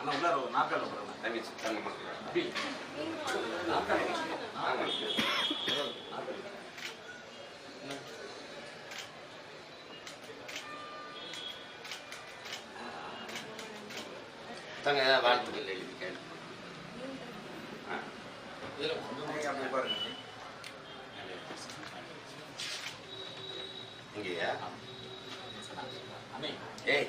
அண்ணா உள்ளார ஒரு நாற்காலி தங்கச்சி தங்கம்மா தங்க வாழ்த்துக்கள் எழுதி கேள்வி அப்படியே பாருங்க இங்கேயா? Amén. Eh.